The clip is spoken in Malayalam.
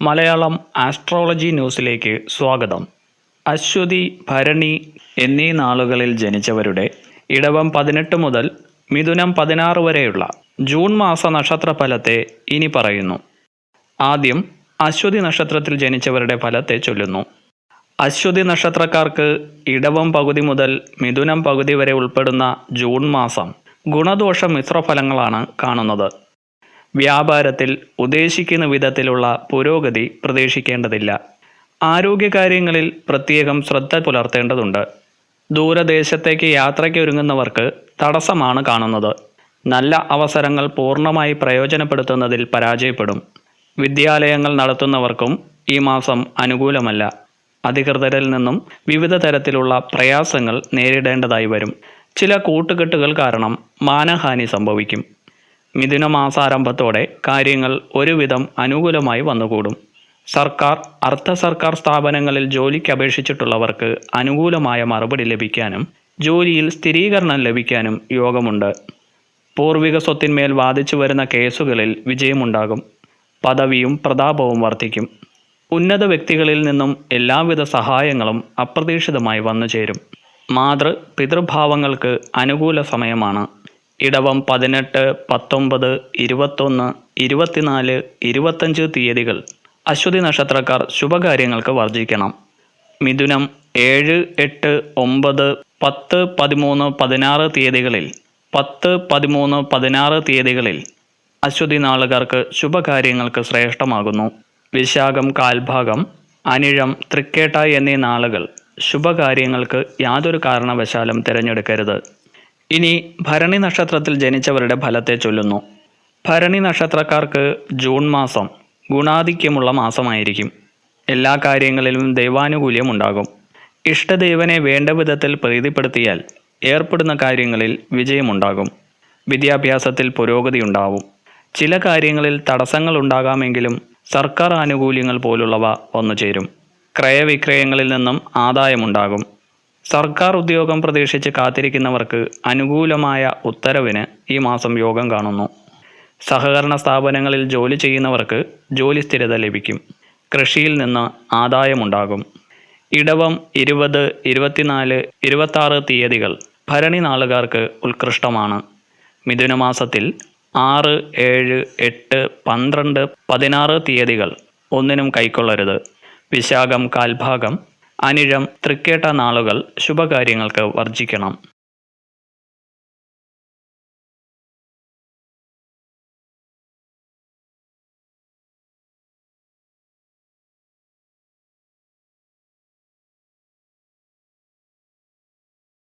മലയാളം ആസ്ട്രോളജി ന്യൂസിലേക്ക് സ്വാഗതം. അശ്വതി ഭരണി എന്നീ നാളുകളിൽ ജനിച്ചവരുടെ ഇടവം പതിനെട്ട് മുതൽ മിഥുനം പതിനാറ് വരെയുള്ള ജൂൺ മാസ നക്ഷത്ര ഫലത്തെ ഇനി പറയുന്നു. ആദ്യം അശ്വതി നക്ഷത്രത്തിൽ ജനിച്ചവരുടെ ഫലത്തെ ചൊല്ലുന്നു. അശ്വതി നക്ഷത്രക്കാർക്ക് ഇടവം പകുതി മുതൽ മിഥുനം പകുതി വരെ ഉൾപ്പെടുന്ന ജൂൺ മാസം ഗുണദോഷ മിശ്രഫലങ്ങളാണ് കാണുന്നത്. വ്യാപാരത്തിൽ ഉദ്ദേശിക്കുന്ന വിധത്തിലുള്ള പുരോഗതി പ്രതീക്ഷിക്കേണ്ടതില്ല. ആരോഗ്യകാര്യങ്ങളിൽ പ്രത്യേകം ശ്രദ്ധ പുലർത്തേണ്ടതുണ്ട്. ദൂരദേശത്തേക്ക് യാത്രയ്ക്ക് ഒരുങ്ങുന്നവർക്ക് തടസ്സമാണ് കാണുന്നത്. നല്ല അവസരങ്ങൾ പൂർണമായി പ്രയോജനപ്പെടുത്തുന്നതിൽ പരാജയപ്പെടും. വിദ്യാലയങ്ങൾ നടത്തുന്നവർക്കും ഈ മാസം അനുകൂലമല്ല. അധികൃതരിൽ നിന്നും വിവിധ തരത്തിലുള്ള പ്രയാസങ്ങൾ നേരിടേണ്ടതായി വരും. ചില കൂട്ടുകെട്ടുകൾ കാരണം മാനഹാനി സംഭവിക്കും. മിഥുന മാസാരംഭത്തോടെ കാര്യങ്ങൾ ഒരുവിധം അനുകൂലമായി വന്നുകൂടും. സർക്കാർ അർദ്ധ സർക്കാർ സ്ഥാപനങ്ങളിൽ ജോലിക്ക് അപേക്ഷിച്ചിട്ടുള്ളവർക്ക് അനുകൂലമായ മറുപടി ലഭിക്കാനും ജോലിയിൽ സ്ഥിരീകരണം ലഭിക്കാനും യോഗമുണ്ട്. പൂർവിക സ്വത്തിന്മേൽ വാദിച്ചു വരുന്ന കേസുകളിൽ വിജയമുണ്ടാകും. പദവിയും പ്രതാപവും വർദ്ധിക്കും. ഉന്നത വ്യക്തികളിൽ നിന്നും എല്ലാവിധ സഹായങ്ങളും അപ്രതീക്ഷിതമായി വന്നു ചേരും മാതൃ പിതൃഭാവങ്ങൾക്ക് അനുകൂല സമയമാണ്. ഇടവം പതിനെട്ട് പത്തൊമ്പത് ഇരുപത്തൊന്ന് ഇരുപത്തിനാല് ഇരുപത്തഞ്ച് തീയതികൾ. അശ്വതി നക്ഷത്രക്കാർ ശുഭകാര്യങ്ങൾക്ക് വർജിക്കണം മിഥുനം ഏഴ് എട്ട് ഒമ്പത് പത്ത് പതിമൂന്ന് പതിനാറ് തീയതികളിൽ. പത്ത് പതിമൂന്ന് പതിനാറ് തീയതികളിൽ അശ്വതി നാളുകാർക്ക് ശുഭകാര്യങ്ങൾക്ക് ശ്രേഷ്ഠമാകുന്നു. വിശാഖം കാൽഭാഗം അനിഴം തൃക്കേട്ട എന്നീ നാളുകൾ ശുഭകാര്യങ്ങൾക്ക് യാതൊരു കാരണവശാലും തിരഞ്ഞെടുക്കരുത്. ഇനി ഭരണി നക്ഷത്രത്തിൽ ജനിച്ചവരുടെ ഫലത്തെ ചൊല്ലുന്നു. ഭരണി നക്ഷത്രക്കാർക്ക് ജൂൺ മാസം ഗുണാധിക്യമുള്ള മാസമായിരിക്കും. എല്ലാ കാര്യങ്ങളിലും ദൈവാനുകൂല്യം ഉണ്ടാകും. ഇഷ്ടദേവനെ വേണ്ട വിധത്തിൽ പ്രീതിപ്പെടുത്തിയാൽ ഏർപ്പെടുന്ന കാര്യങ്ങളിൽ വിജയമുണ്ടാകും. വിദ്യാഭ്യാസത്തിൽ പുരോഗതി ഉണ്ടാവും. ചില കാര്യങ്ങളിൽ തടസ്സങ്ങൾ ഉണ്ടാകാമെങ്കിലും സർക്കാർ ആനുകൂല്യങ്ങൾ പോലുള്ളവ വന്നു ചേരും ക്രയവിക്രയങ്ങളിൽ നിന്നും ആദായമുണ്ടാകും. സർക്കാർ ഉദ്യോഗം പ്രതീക്ഷിച്ച് കാത്തിരിക്കുന്നവർക്ക് അനുകൂലമായ ഉത്തരവിന് ഈ മാസം യോഗം കാണുന്നു. സഹകരണ സ്ഥാപനങ്ങളിൽ ജോലി ചെയ്യുന്നവർക്ക് ജോലി സ്ഥിരത ലഭിക്കും. കൃഷിയിൽ നിന്ന് ആദായമുണ്ടാകും. ഇടവം ഇരുപത് ഇരുപത്തിനാല് ഇരുപത്താറ് തീയതികൾ ഭരണി നാളുകാർക്ക് ഉത്കൃഷ്ടമാണ്. മിഥുനമാസത്തിൽ ആറ് ഏഴ് എട്ട് പന്ത്രണ്ട് പതിനാറ് തീയതികൾ ഒന്നിനും കൈക്കൊള്ളരുത്. വിശാഖം കാൽഭാഗം അനിഴം തൃക്കേട്ട നാളുകൾ ശുഭകാര്യങ്ങൾക്ക് വർജിക്കണം